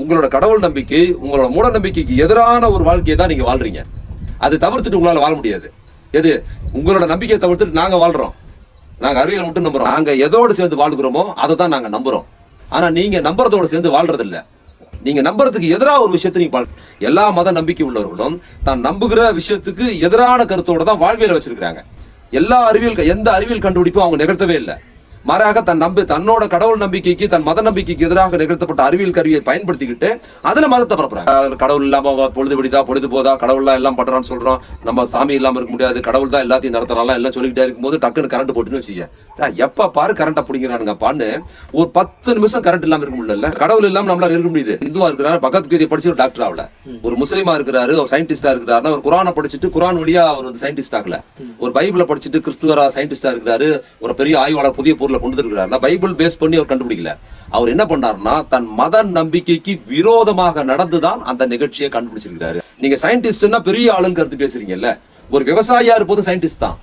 உங்களோட கடவுள் நம்பிக்கை உங்களோட மூட நம்பிக்கைக்கு எதிரான ஒரு வாழ்க்கையை தான் நீங்க வாழ்றீங்க. அதை தவிர்த்துட்டு உங்களால் வாழ முடியாது. எது? உங்களோட நம்பிக்கையை தவிர்த்துட்டு நாங்க வாழ்றோம். நாங்க அறிவியல் மட்டும் நம்புறோம். நாங்க எதோடு சேர்ந்து வாழ்கிறோமோ அதை தான் நாங்க நம்புறோம். ஆனா நீங்க நம்புறதோட சேர்ந்து வாழ்றது இல்ல நீங்க நம்புறதுக்கு எதிராக ஒரு விஷயத்தை நீங்க வாழ்- எல்லா மத நம்பிக்கை உள்ளவர்களும் தான் நம்புகிற விஷயத்துக்கு எதிரான கருத்தோட தான் வாழ்வியல வச்சிருக்காங்க எல்லா அறிவியல் எந்த அறிவியல் கண்டுபிடிப்பும் அவங்க நிகழ்த்தவே இல்லை. மாறாக தன் நம்பி தன்னோட கடவுள் நம்பிக்கைக்கு தன் மத நம்பிக்கைக்கு எதிராக நிகழ்த்தப்பட்ட அறிவியல் கருவியை பயன்படுத்திக்கிட்டு அதுல மதத்தை பரப்புறாங்க. கடவுள் இல்லாம பொழுது பிடிதா பொழுது போதா கடவுள்லாம் எல்லாம் பண்றான்னு சொல்றோம். நம்ம சாமி இல்லாம இருக்க முடியாது. கடவுள் தான் எல்லாத்தையும் நடத்துறாங்க எல்லாம் சொல்லிக்கிட்டே இருக்கும்போது டக்குன்னு கரண்ட் போட்டுன்னு வச்சுக்க ஆ, எப்ப பாரு கரண்ட்டை பிடிக்கிறானுங்கப்பான்னு ஒரு பத்து நிமிஷம் கரண்ட் இல்லாம இருக்க முடியல கடவுள் இல்லாம நம்மளால இருக்க முடியுது. இந்துவா இருக்கிறாரு பகவத்கீதை படிச்சு ஒரு டாக்டர் ஆகல. ஒரு முஸ்லீமா இருக்கிறாரு ஒரு சயின்டிஸ்டா இருக்கிறாரு ஒரு குரானை படிச்சுட்டு குரான் வழியா அவர் வந்து சயின்டிஸ்ட் ஆகல. ஒரு பைபிளை படிச்சுட்டு கிறிஸ்துவரா சயின்டிஸ்டா இருக்கிறாரு. ஒரு பெரிய ஆய்வாளர் புதிய பொருள் கொண்டு இருக்கிறாருன்னா பைபிள் பேஸ் பண்ணி அவர் கண்டுபிடிக்கல. அவர் என்ன பண்ணாருன்னா தன் மத நம்பிக்கைக்கு விரோதமாக நடந்துதான் அந்த நிகழ்ச்சியை கண்டுபிடிச்சிருக்கிறாரு. நீங்க சயின்டிஸ்ட்னா பெரிய ஆளுன்னு கருத்து பேசுறீங்கல்ல ஒரு விவசாயியா இருப்பது சயின்டிஸ்ட் தான்.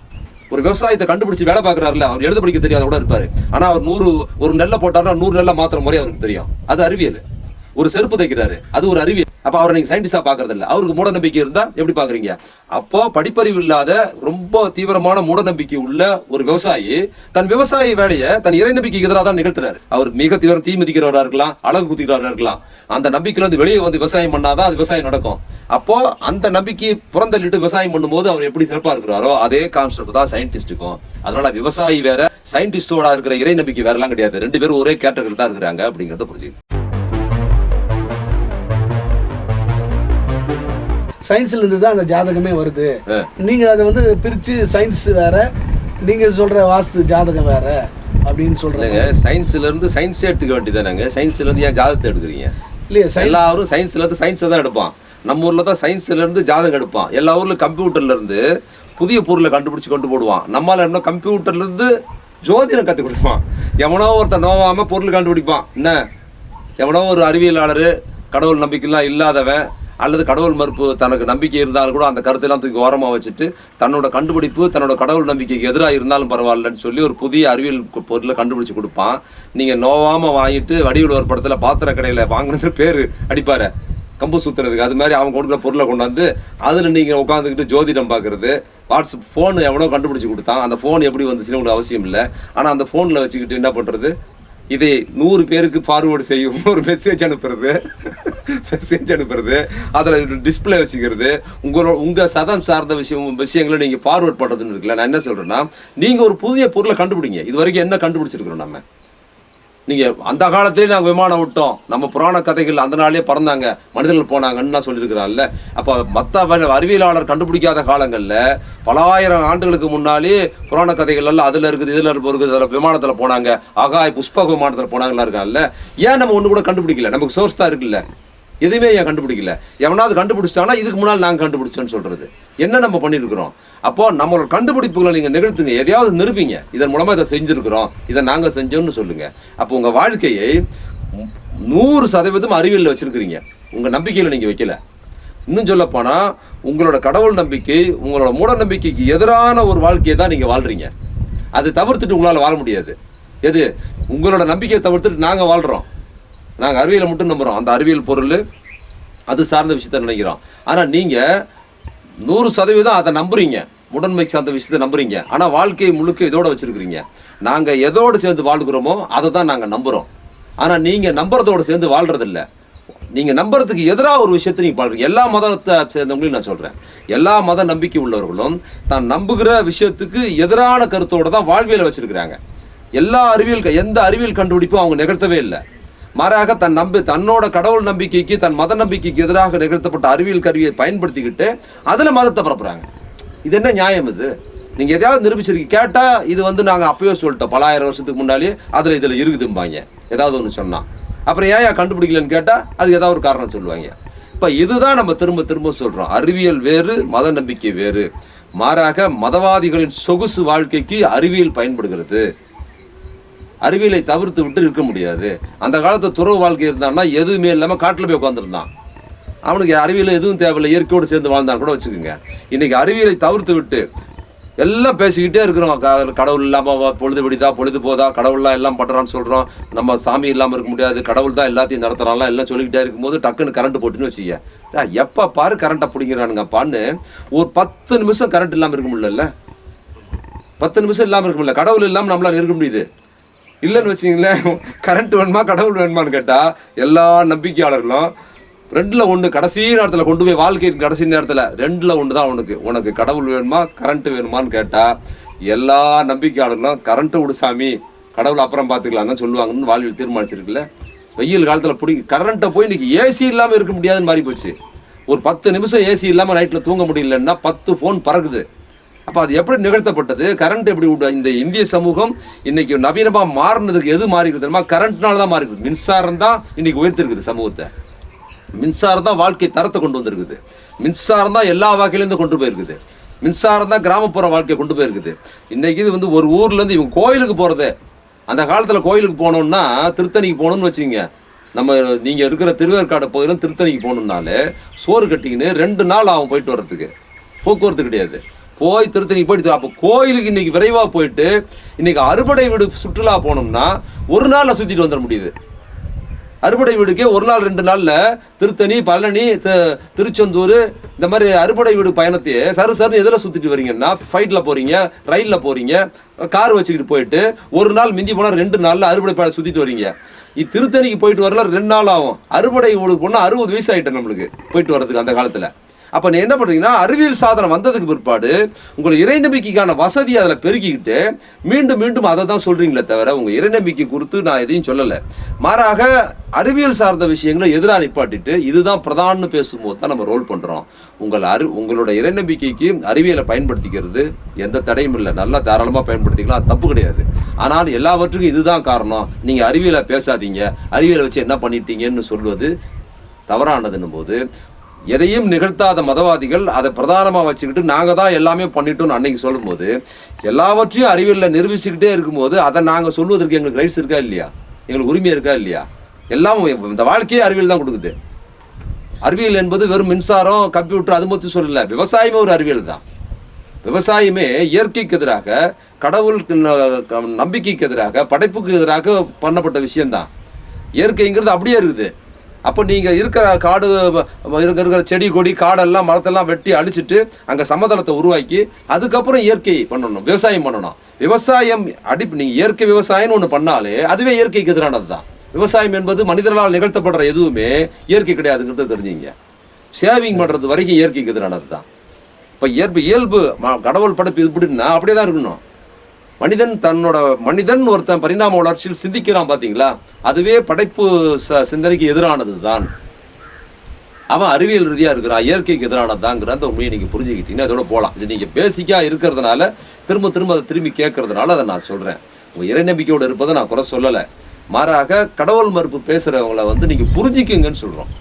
ஒரு விவசாயத்தை கண்டுபிடிச்சு வேலை பார்க்கறாருல அவர் எழுத படிக்க தெரியாத கூட இருப்பாரு. ஆனா அவர் நூறு ஒரு நெல்லை போட்டாருன்னா நூறு நெல்லை மாத்திர முறை அவருக்கு தெரியும். அது அறிவியல். ஒரு செருப்பு தைக்கிறாரு. அது ஒரு அறிவியல் அப்ப அவரை நீங்க சயின்டிஸ்டா பாக்குறது இல்ல அவருக்கு மூட நம்பிக்கை இருந்தா எப்படி பாக்குறீங்க அப்போ படிப்பறிவு இல்லாத ரொம்ப தீவிரமான மூட நம்பிக்கை உள்ள ஒரு விவசாயி தன் விவசாய வேலையை தன் இறை நம்பிக்கைக்கு எதிராக தான் நிகழ்த்துறாரு. அவர் மிக தீவிரம் தீ மிதிக்கிறவரா இருக்கலாம் அழகு குத்திக்கிறவரா இருக்கலாம். அந்த நம்பிக்கையில இருந்து வெளியே வந்து விவசாயம் பண்ணாதான் அது விவசாயம் நடக்கும். அப்போ அந்த நம்பிக்கையை புறந்தள்ளிட்டு விவசாயம் பண்ணும்போது அவர் எப்படி சிறப்பா இருக்கிறாரோ அதே கான்செப்ட் தான் சயின்டிஸ்டுக்கும் அதனால விவசாயி வேற சயின்டிஸ்டோட இருக்கிற இறை நம்பிக்கை வேறலாம் கிடையாது. ரெண்டு பேரும் ஒரே கேட்டகரியில் தான் இருக்கிறாங்க அப்படிங்கறத புரிஞ்சு சயின்ஸ்ல இருந்து தான் அந்த ஜாதகமே வருது. நீங்க அதை வந்து பிரிச்சு சயின்ஸ் வேற நீங்க சொல்ற வாஸ்து ஜாதகம் வேற அப்படின்னு சொல்றீங்க. சயின்ஸ்ல இருந்து சயின்ஸே எடுத்துக்க வேண்டியதானங்க சயின்ஸ்ல இருந்து ஏன் ஜாதகத்தை எடுக்கிறீங்க? இல்லையா எல்லாரும் சயின்ஸ்ல இருந்து சயின்ஸை தான் எடுப்பான். நம்ம ஊர்ல தான் சயின்ஸ்ல இருந்து ஜாதகம் எடுப்பான். எல்லா ஊர்ல கம்ப்யூட்டர்ல இருந்து புதிய பொருளை கண்டுபிடிச்சு கொண்டு போடுவான். நம்மால என்ன கம்ப்யூட்டர்ல இருந்து ஜோதிடம் கத்து கொடுப்பான். எவனோ ஒருத்தன் நோவாம பொருள் கண்டுபிடிப்பான். என்ன? எவனோ ஒரு அறிவியலாளர் கடவுள் நம்பிக்கைலாம் இல்லாதவன் அல்லது கடவுள் மறுப்பு தனக்கு நம்பிக்கை இருந்தாலும் கூட அந்த கருத்தெல்லாம் தூக்கி ஓரமாக வச்சுட்டு தன்னோட கண்டுபிடிப்பு தன்னோட கடவுள் நம்பிக்கைக்கு எதிராக இருந்தாலும் பரவாயில்லன்னு சொல்லி ஒரு புதிய அறிவியல் பொருளை கண்டுபிடிச்சு கொடுப்பான். நீங்கள் நோவாமல் வாங்கிட்டு வடிவில் ஒரு படத்தில் பாத்திர கடையில் வாங்கினது பேர் அடிப்பார். கம்பு சுற்றுறதுக்கு அது மாதிரி அவங்க கொடுக்குற பொருளை கொண்டாந்து அதில் நீங்கள் உட்காந்துக்கிட்டு ஜோதிடம் பார்க்குறது வாட்ஸ்அப் ஃபோன் எவனோ கண்டுபிடிச்சி கொடுத்தான். அந்த ஃபோன் எப்படி வந்துச்சுன்னு உங்களுக்கு அவசியம் இல்லை. ஆனால் அந்த ஃபோனில் வச்சுக்கிட்டு என்ன பண்ணுறது இதை நூறு பேருக்கு ஃபார்வேர்டு செய்யும். ஒரு மெசேஜ் அனுப்புறது. மெசேஜ் அனுப்புறது. அதில் டிஸ்பிளே வச்சுக்கிறது. உங்களோட உங்கள் சதம் சார்ந்த விஷயம் விஷயங்களை நீங்கள் ஃபார்வேர்ட் பண்ணுறதுன்னு இருக்குல்ல நான் என்ன சொல்கிறேன்னா நீங்கள் ஒரு புதிய பொருளை கண்டுபிடிங்க. இது வரைக்கும் என்ன கண்டுபிடிச்சிருக்கிறோம் நம்ம? நீங்கள் அந்த காலத்திலே நாங்கள் விமானம் விட்டோம். நம்ம புராண கதைகள் அந்த நாளே பறந்தாங்க. மனிதர்கள் போனாங்கன்னு நான் சொல்லியிருக்கிறான்ல அப்போ மற்ற அறிவியலாளர் கண்டுபிடிக்காத காலங்கள்ல பலாயிரம் ஆண்டுகளுக்கு முன்னாலே புராண கதைகள் எல்லாம் இருக்குது இதில் இருக்குது அதில் விமானத்தில் போனாங்க. ஆகாய புஷ்பக விமானத்தில் போனாங்கலாம் இருக்காங்கல்ல. ஏன் நம்ம ஒன்று கூட கண்டுபிடிக்கல? நமக்கு சோர்ஸ் தான் இருக்குல்ல. எதுவுமே ஏன் கண்டுபிடிக்கல? எவனாவது கண்டுபிடிச்சிட்டானா இதுக்கு முன்னால் நாங்கள் கண்டுபிடிச்சோன்னு சொல்கிறது என்ன நம்ம பண்ணியிருக்கிறோம்? அப்போது நம்மளோட கண்டுபிடிப்புகளை நீங்கள் நிகழ்த்துங்க எதையாவது நிரூபிங்க. இதன் மூலமாக இதை செஞ்சுருக்கிறோம். இதை நாங்கள் செஞ்சோம்னு சொல்லுங்கள் அப்போ உங்கள் வாழ்க்கையை நூறு சதவீதம் அறிவியலில் வச்சுருக்கிறீங்க. உங்கள் நம்பிக்கையில் நீங்கள் வைக்கல. இன்னும் சொல்லப்போனால் உங்களோட கடவுள் நம்பிக்கை உங்களோட மூட நம்பிக்கைக்கு எதிரான ஒரு வாழ்க்கையை தான் நீங்கள் வாழ்கிறீங்க அதை தவிர்த்துட்டு உங்களால் வாழ முடியாது. எது? உங்களோட நம்பிக்கையை தவிர்த்துட்டு நாங்கள் வாழ்கிறோம் நாங்கள் அறிவியலை மட்டும் நம்புகிறோம் அந்த அறிவியல் பொருள் அது சார்ந்த விஷயத்த நினைக்கிறோம். ஆனால் நீங்கள் நூறு சதவீதம் அதை நம்புறீங்க. உடன்மை சார்ந்த விஷயத்தை நம்புறீங்க. ஆனால் வாழ்க்கையை முழுக்க இதோட வச்சுருக்கிறீங்க. நாங்கள் எதோடு சேர்ந்து வாழ்கிறோமோ அதை தான் நாங்கள் நம்புகிறோம் ஆனால் நீங்கள் நம்புறதோடு சேர்ந்து வாழ்கிறதில்ல நீங்கள் நம்புறதுக்கு எதிராக ஒரு விஷயத்தை நீங்கள் வாழ்றீங்க. எல்லா மதத்தை சேர்ந்தவங்களையும் நான் சொல்கிறேன் எல்லா மத நம்பிக்கை உள்ளவர்களும் தான் நம்புகிற விஷயத்துக்கு எதிரான கருத்தோடு தான் வாழ்வியலை வச்சுருக்கிறாங்க. எல்லா அறிவியல் க- எந்த அறிவியல் கண்டுபிடிப்பும் அவங்க நிகழ்த்தவே இல்லை. மாறாக தன் நம்பி தன்னோட கடவுள் நம்பிக்கைக்கு தன் மத நம்பிக்கைக்கு எதிராக நிகழ்த்தப்பட்ட அறிவியல் கருவியை பயன்படுத்திக்கிட்டு அதில் மதத்தை பரப்புகிறாங்க இது என்ன நியாயம் இது? நீங்கள் எதையாவது நிரூபிச்சிருக்கீங்க. கேட்டால் இது வந்து நாங்கள் அப்பயோ சொல்லிட்டோம். பலாயிரம் வருஷத்துக்கு முன்னாலே அதில் இதில் இருக்குதும்பாங்க. ஏதாவது ஒன்று சொன்னால் அப்புறம் ஏன் கண்டுபிடிக்கலன்னு கேட்டால் அதுக்கு ஏதாவது ஒரு காரணம் சொல்லுவாங்க. இப்போ இதுதான் நம்ம திரும்ப திரும்ப சொல்கிறோம் அறிவியல் வேறு மத நம்பிக்கை வேறு. மாறாக மதவாதிகளின் சொகுசு வாழ்க்கைக்கு அறிவியல் பயன்படுகிறது. அறிவியலை தவிர்த்து விட்டு இருக்க முடியாது. அந்த காலத்து துறவு வாழ்க்கை இருந்தான்னா எதுவுமே இல்லாமல் காட்டில் போய் உட்காந்துருந்தான் அவனுக்கு அறிவியல் எதுவும் தேவையில்லை இயற்கையோடு சேர்ந்து வாழ்ந்தான் கூட வச்சுக்கோங்க. இன்றைக்கி அறிவியலை தவிர்த்து விட்டு எல்லாம் பேசிக்கிட்டே இருக்கிறோம். கடவுள் இல்லாமல் பொழுது விடிதா பொழுது போதா கடவுள்லாம் எல்லாம் பண்ணுறான்னு சொல்கிறோம் நம்ம சாமி இல்லாமல் இருக்க முடியாது. கடவுள் தான் எல்லாத்தையும் நடத்துறான்லாம் எல்லாம் சொல்லிக்கிட்டே இருக்கும்போது டக்குன்னு கரண்ட் போட்டுன்னு வச்சுக்க எப்போ பாரு கரண்ட்டை பிடிங்கிறானுங்கப்பான்னு ஒரு பத்து நிமிஷம் கரண்ட் இல்லாமல் இருக்க முடியல பத்து நிமிஷம் இல்லாமல் இருக்க முடியல. கடவுள் இல்லாமல் நம்மளால் இருக்க முடியுது. இல்லைன்னு வச்சிங்களேன். கரண்ட் வேணுமா கடவுள் வேணுமான்னு கேட்டால் எல்லா நம்பிக்கையாளர்களும் ரெண்டில் ஒன்று கடைசி நேரத்தில் கொண்டு போய் வாழ்க்கையின் கடைசி நேரத்தில் ரெண்டில் ஒன்று தான் உனக்கு. உனக்கு கடவுள் வேணுமா கரண்ட்டு வேணுமான்னு கேட்டால் எல்லா நம்பிக்கையாளர்களும் கரண்ட்டு விடு சாமி கடவுள் அப்புறம் பார்த்துக்கலாம் தான் சொல்லுவாங்கன்னு வாழ்வில் தீர்மானிச்சிருக்குல்ல. வெயில் காலத்தில் பிடி கரண்ட்டை போய் இன்றைக்கி ஏசி இல்லாமல் இருக்க முடியாதுன்னு மாறி போச்சு. ஒரு பத்து நிமிஷம் ஏசி இல்லாமல் நைட்டில் தூங்க முடியலன்னா பத்து ஃபோன் பறக்குது. அப்போ அது எப்படி நிகழ்த்தப்பட்டது? கரண்ட் எப்படி இந்த இந்திய சமூகம் இன்னைக்கு நவீனமாக மாறினதுக்கு எது மாறி இருக்குது தெரியுமா? கரண்ட்னால தான் மாறி இருக்குது மின்சாரம் தான் இன்னைக்கு உயர்த்திருக்குது சமூகத்தை. மின்சாரம் தான் வாழ்க்கை தரத்தை கொண்டு வந்திருக்குது. மின்சாரம் தான் எல்லா வகையிலேருந்து கொண்டு போயிருக்குது. மின்சாரம் தான் கிராமப்புற வாழ்க்கையை கொண்டு போயிருக்குது. இன்னைக்கு இது வந்து ஒரு ஊர்லேருந்து இவங்க கோயிலுக்கு போகிறதே அந்த காலத்தில் கோயிலுக்கு போனோம்னா திருத்தணிக்கு போகணும்னு வச்சுங்க நம்ம நீங்கள் இருக்கிற திருவேற்காடு பகுதியில் திருத்தணிக்கு போகணுன்னாலே சோறு கட்டிக்கின்னு ரெண்டு நாள் ஆகும் போயிட்டு வர்றதுக்கு. போக்குவரத்து கிடையாது. போய் திருத்தணிக்கு போயிட்டு அப்போ கோயிலுக்கு இன்னைக்கு விரைவாக போயிட்டு இன்னைக்கு அறுபடை வீடு சுற்றுலா போனோம்னா ஒரு நாளில் சுற்றிட்டு வந்துட முடியுது. அறுபடை வீடுக்கே ஒரு நாள் ரெண்டு நாளில் திருத்தணி பழனி திருச்செந்தூர் இந்த மாதிரி அறுபடை வீடு பயணத்தையே சரு சருன்னு எதில் சுற்றிட்டு வரீங்கன்னா ஃப்ளைட்டில் போகிறீங்க ரயிலில் போகிறீங்க கார் வச்சுக்கிட்டு போயிட்டு ஒரு நாள் மிந்தி போனால் ரெண்டு நாளில் அறுபடை பயணம் சுற்றிட்டு வரீங்க. இ- திருத்தணிக்கு போயிட்டு வரல ரெண்டு நாள் ஆகும். அறுபடை வீடு போனால் அறுபது வயசு ஆகிட்டேன் நம்மளுக்கு போயிட்டு வர்றதுக்கு அந்த காலத்தில். அப்போ நீ என்ன பண்ணுறீங்கன்னா அறிவியல் சாதனம் வந்ததுக்கு பிற்பாடு உங்களை இறை நம்பிக்கைக்கான வசதி அதில் பெருக்கிக்கிட்டு மீண்டும் மீண்டும் அதை தான் சொல்கிறீங்களே தவிர உங்கள் இறை நம்பிக்கை குறித்து நான் எதையும் சொல்லலை. மாறாக அறிவியல் சார்ந்த விஷயங்களை எதிராக நிப்பாட்டிட்டு இதுதான் பிரதான்னு பேசும்போது தான் நம்ம ரோல் பண்ணுறோம் உங்கள் அறி உங்களோட இறை நம்பிக்கைக்கு அறிவியலை பயன்படுத்திக்கிறது எந்த தடையும் இல்லை. நல்லா தாராளமாக பயன்படுத்திக்கலாம். தப்பு கிடையாது. ஆனால் எல்லாவற்றுக்கும் இதுதான் காரணம். நீங்கள் அறிவியலை பேசாதீங்க. அறிவியலை வச்சு என்ன பண்ணிட்டீங்கன்னு சொல்வது தவறானதுன்னும் போது எதையும் நிகழ்த்தாத மதவாதிகள் அதை பிரதானமாக வச்சுக்கிட்டு நாங்கள் தான் எல்லாமே பண்ணிட்டோம்னு அன்னைக்கு சொல்லும்போது எல்லாவற்றையும் அறிவியலில் நிரூபிச்சுக்கிட்டே இருக்கும்போது அதை நாங்கள் சொல்வதற்கு எங்களுக்கு ரைட்ஸ் இருக்கா இல்லையா? எங்களுக்கு உரிமை இருக்கா இல்லையா? எல்லாம் இந்த வாழ்க்கையே அறிவியல் தான் கொடுக்குது. அறிவியல் என்பது வெறும் மின்சாரம் கம்ப்யூட்டர் அது மட்டும் சொல்லல. விவசாயமே ஒரு அறிவியல் தான். விவசாயமே இயற்கைக்கு எதிராக கடவுள் நம்பிக்கைக்கு எதிராக படைப்புக்கு எதிராக பண்ணப்பட்ட விஷயம்தான். இயற்கைங்கிறது அப்படியே இருக்குது. அப்போ நீங்கள் இருக்கிற காடு இருக்கிற செடி கொடி காடெல்லாம் மரத்தெல்லாம் வெட்டி அழிச்சிட்டு அங்கே சமதளத்தை உருவாக்கி அதுக்கப்புறம் இயற்கை பண்ணணும் விவசாயம் பண்ணணும். விவசாயம் அடி நீங்கள் இயற்கை விவசாயம்னு ஒன்று பண்ணாலே அதுவே இயற்கைக்கு எதிரானது தான். விவசாயம் என்பது மனிதர்களால் நிகழ்த்தப்படுற எதுவுமே இயற்கை கிடையாதுங்கிறத தெரிஞ்சுங்க. சேவிங் பண்ணுறது வரைக்கும் இயற்கைக்கு எதிரானது தான். இப்போ இயற்பு இயல்பு ம- கடவுள் படைப்பு இப்படின்னா அப்படியே தான் இருக்கணும். மனிதன் தன்னோட மனிதன் ஒருத்தன் பரிணாம வளர்ச்சியில் சிந்திக்கிறான் பார்த்தீங்களா அதுவே படைப்பு ச சிந்தனைக்கு எதிரானது தான் அவன் அறிவியல் ரீதியாக இருக்கிறான் இயற்கைக்கு எதிரானதாங்கிற அந்த உண்மையை நீங்கள் புரிஞ்சுக்கிட்டீங்கன்னா அதோட போகலாம் இது நீங்கள் பேசிக்காக இருக்கிறதுனால திரும்ப திரும்ப அதை திரும்பி கேட்கறதுனால அதை நான் சொல்கிறேன் உங்கள் இறை நம்பிக்கையோடு இருப்பதை நான் குறை சொல்லலை. மாறாக கடவுள் மறுப்பு பேசுகிறவங்கள வந்து நீங்கள் புரிஞ்சிக்குங்கன்னு சொல்கிறோம்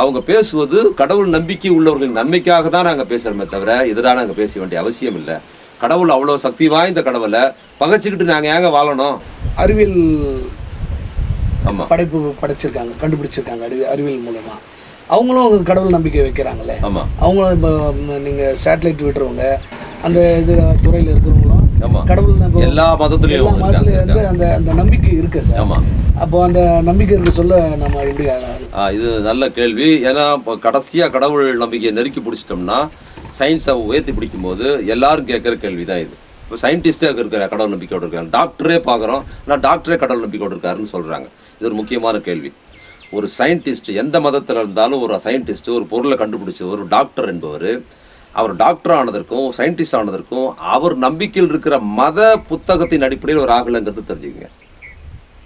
அவங்க பேசுவது கடவுள் நம்பிக்கை உள்ளவர்களின் நன்மைக்காக தான் நாங்கள் பேசுகிறோமே தவிர எதிராக நாங்கள் பேச வேண்டிய அவசியம் இல்லை. கடவுள் அவ்வளோ சக்தி வாய்ந்த கடவுளை பகைச்சிக்கிட்டு நாங்கள் ஏங்க வாழணும்? அறிவியல் ஆமாம் படைப்பு படைச்சிருக்காங்க கண்டுபிடிச்சிருக்காங்க அறிவி அறிவியல் மூலமா. அவங்களும் கடவுள் நம்பிக்கை வைக்கிறாங்களே. ஆமாம் அவங்களும் இப்போ நீங்கள் சேட்டலைட் விட்டுறவங்க அந்த இது துறையில் இருக்கிறவங்களும் கடவுள் எல்லா மதத்துலேயும் அந்த அந்த நம்பிக்கை இருக்கு சார். ஆமாம் அப்போ அந்த நம்பிக்கை இருக்க சொல்ல நம்ம ஆ, இது நல்ல கேள்வி. ஏன்னா இப்போ கடைசியாக கடவுள் நம்பிக்கையை நெருக்கி பிடிச்சிட்டோம்னா சயின்ஸை உயர்த்தி பிடிக்கும்போது எல்லாரும் கேட்குற கேள்வி தான் இது. இப்போ சயின்டிஸ்டாக இருக்கிற கடவுள் நம்பிக்கையோடு இருக்காங்க. டாக்டரே பார்க்குறோம். ஆனால் டாக்டரே கடவுள் நம்பிக்கையோடு இருக்காருன்னு சொல்கிறாங்க இது ஒரு முக்கியமான கேள்வி. ஒரு சயின்டிஸ்ட் எந்த மதத்தில் இருந்தாலும் ஒரு சயின்டிஸ்ட் ஒரு பொருளை கண்டுபிடிச்ச ஒரு டாக்டர் என்பவர் அவர் டாக்டர் ஆனதற்கும் சயின்டிஸ்ட் ஆனதற்கும் அவர் நம்பிக்கையில் இருக்கிற மத புத்தகத்தின் அடிப்படையில் ஒரு ஆகலைங்கிறது தெரிஞ்சுக்கங்க.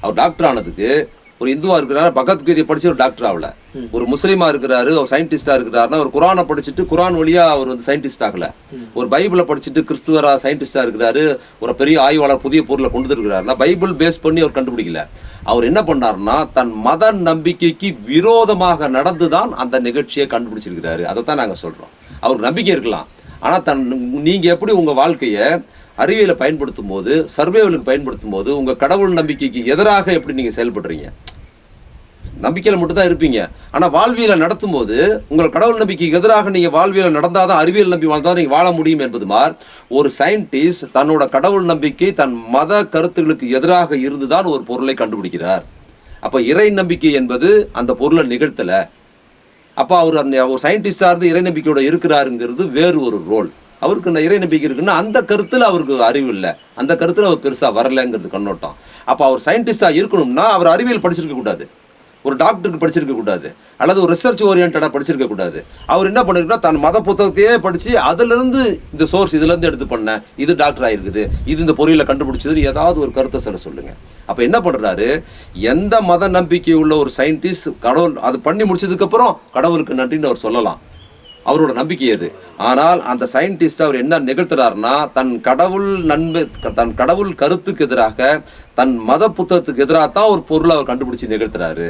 அவர் டாக்டர் ஆனதுக்கு ஒரு இந்துவா இருக்கிறாரு பகவத்கீதையை படிச்சு ஒரு டாக்டர் ஆகல. ஒரு முஸ்லீமா இருக்கிறாரு ஒரு சயின்டிஸ்டா இருக்கிறாருன்னா ஒரு குரானை படிச்சுட்டு குரான் வழியா அவர் வந்து சயின்டிஸ்ட் ஆகல. ஒரு பைபிளை படிச்சுட்டு கிறிஸ்துவரா சயின்டிஸ்டா இருக்கிறாரு ஒரு பெரிய ஆய்வாளர் புதிய பொருளை கொண்டு இருக்கிறாருன்னா பைபிள் பேஸ் பண்ணி அவர் கண்டுபிடிக்கல. அவர் என்ன பண்ணாருன்னா தன் மத நம்பிக்கைக்கு விரோதமாக நடந்துதான் அந்த நிகழ்ச்சியை கண்டுபிடிச்சிருக்கிறாரு. அதைத்தான் நாங்க சொல்றோம். அவருக்கு நம்பிக்கை இருக்கலாம். ஆனால் தன் நீங்கள் எப்படி உங்கள் வாழ்க்கையை அறிவியலை பயன்படுத்தும் போது சர்வேவலுக்கு பயன்படுத்தும் போது உங்கள் கடவுள் நம்பிக்கைக்கு எதிராக எப்படி நீங்கள் செயல்படுறீங்க? நம்பிக்கையில் மட்டும்தான் இருப்பீங்க. ஆனால் வாழ்வியலை நடத்தும் போது உங்கள் கடவுள் நம்பிக்கைக்கு எதிராக நீங்கள் வாழ்வியலை நடந்தால் தான் அறிவியல் நம்பி வாழ்ந்தால் நீங்கள் வாழ முடியும் என்பது மாதிரி ஒரு சயின்டிஸ்ட் தன்னோட கடவுள் நம்பிக்கை தன் மத கருத்துகளுக்கு எதிராக இருந்து தான் ஒரு பொருளை கண்டுபிடிக்கிறார். அப்போ இறை நம்பிக்கை என்பது அந்த பொருளை நிகழ்த்தலை. அப்போ அவர் அந்த ஒரு சயின்டிஸ்டாக இருந்து இறை நம்பிக்கையோட இருக்கிறாருங்கிறது வேறு ஒரு ரோல் அவருக்கு இந்த இறை நம்பிக்கை இருக்குன்னா அந்த கருத்தில் அவருக்கு அறிவு இல்லை. அந்த கருத்தில் அவர் பெருசாக வரலைங்கிறது கண்ணோட்டம். அப்போ அவர் சயின்டிஸ்டாக இருக்கணும்னா அவர் அறிவியல் படிச்சிருக்க கூடாது ஒரு டாக்டருக்கு படிச்சிருக்க கூடாது. அல்லது ஒரு ரிசர்ச் ஓரியன்டாக படிச்சிருக்க கூடாது. அவர் என்ன பண்ணிருக்குன்னா தன் மத புத்தகத்தையே படித்து அதுலேருந்து இந்த சோர்ஸ் இதுலேருந்து எடுத்து பண்ணேன் இது டாக்டர் ஆகிருக்குது இது இந்த பொறியியலை கண்டுபிடிச்சது ஏதாவது ஒரு கருத்தை சொல்ல சொல்லுங்கள் அப்போ என்ன பண்ணுறாரு எந்த மத நம்பிக்கை உள்ள ஒரு சயின்டிஸ்ட் கடவுள் அது பண்ணி முடிச்சதுக்கப்புறம் கடவுளுக்கு நன்றின்னு அவர் சொல்லலாம். அவரோட நம்பிக்கை அது ஆனால் அந்த சயின்டிஸ்ட் அவர் என்ன நிகழ்த்துறாருன்னா தன் கடவுள் நன்மை தன் கடவுள் கருத்துக்கு எதிராக தன் மத புத்தகத்துக்கு எதிராக தான் ஒரு பொருளை அவர் கண்டுபிடிச்சி நிகழ்த்துறாரு.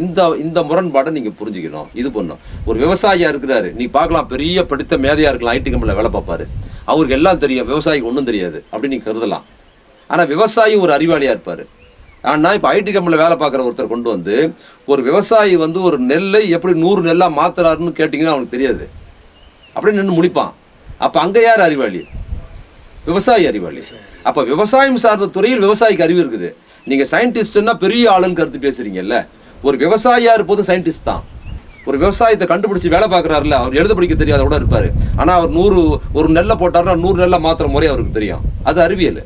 இந்த இந்த முரண்பாடை நீங்கள் புரிஞ்சுக்கணும். இது பண்ணும். ஒரு விவசாயியாக இருக்கிறாரு. நீ பார்க்கலாம் பெரிய படித்த மேதையாக இருக்கலாம் ஐடி கம்பெனியில் வேலை பார்ப்பாரு. அவருக்கு எல்லாம் தெரியும் விவசாயிக்கு ஒன்றும் தெரியாது அப்படின்னு நீங்க கருதலாம். ஆனால் விவசாயி ஒரு அறிவாளியாக இருப்பார். ஆனால் இப்போ ஐடி கம்பெனியில் வேலை பார்க்குற ஒருத்தர் கொண்டு வந்து ஒரு விவசாயி வந்து ஒரு நெல்லை எப்படி நூறு நெல்லாக மாத்துறாருன்னு கேட்டிங்கன்னா அவனுக்கு தெரியாது. அப்படியே நின்று முடிப்பான் அப்போ அங்கே யார் அறிவாளி? விவசாயி அறிவாளி. அப்போ விவசாயம் சார்ந்த துறையில் விவசாயிக்கு அறிவு இருக்குது. நீங்கள் சயின்டிஸ்ட்னா பெரிய ஆளுன்னு கருத்து பேசுகிறீங்கல்ல ஒரு விவசாயியாக இருப்பதும் சயின்டிஸ்ட் தான். ஒரு விவசாயத்தை கண்டுபிடிச்சு வேலை பார்க்குறாருல அவர் எழுத படிக்க தெரியாத கூட இருப்பார். ஆனால் அவர் நூறு ஒரு நெல்லை போட்டாருன்னா நூறு நெல்லை மாத்திர முறை அவருக்கு தெரியும். அது அறிவியல்.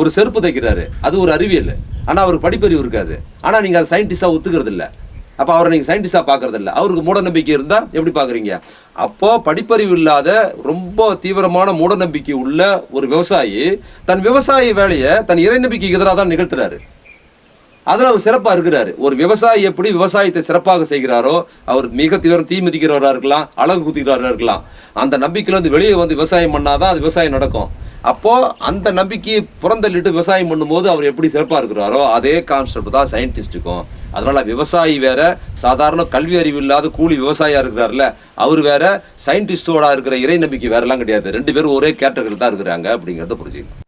ஒரு செருப்பு தைக்கிறாரு அது ஒரு அறிவியல். ஆனால் அவருக்கு படிப்பறிவு இருக்காது. ஆனால் நீங்கள் அதை சயின்டிஸ்டாக ஒத்துக்கிறது இல்லை அப்போ அவரை நீங்கள் சயின்டிஸ்டாக பார்க்குறது இல்லை அவருக்கு மூடநம்பிக்கை இருந்தால் எப்படி பார்க்குறீங்க? அப்போது படிப்பறிவு இல்லாத ரொம்ப தீவிரமான மூடநம்பிக்கை உள்ள ஒரு விவசாயி தன் விவசாய வேலையை தன் இறை நம்பிக்கைக்கு எதிராக தான் நிகழ்த்துறாரு. அதில் அவர் சிறப்பாக இருக்கிறாரு. ஒரு விவசாயி எப்படி விவசாயத்தை சிறப்பாக செய்கிறாரோ அவர் மிக தீவிரம் தீ மிதிக்கிறவராக இருக்கலாம் அழகு குத்திக்கிறவராக இருக்கலாம். அந்த நம்பிக்கையிலேருந்து வெளியே வந்து விவசாயம் பண்ணாதான் அது விவசாயம் நடக்கும். அப்போது அந்த நம்பிக்கையை புறந்தள்ளிட்டு விவசாயம் பண்ணும்போது அவர் எப்படி சிறப்பாக இருக்கிறாரோ அதே கான்செப்ட் தான் சயின்டிஸ்ட்டுக்கும் அதனால் விவசாயி வேற சாதாரண கல்வி அறிவு இல்லாத கூலி விவசாயியாக இருக்கிறார்ல அவர் வேற சயின்டிஸ்டோட இருக்கிற இறை நம்பிக்கை வேறெல்லாம் கிடையாது. ரெண்டு பேரும் ஒரே கேட்டகரியில் தான் இருக்கிறாங்க அப்படிங்கிறத புரிஞ்சுக்கணும்.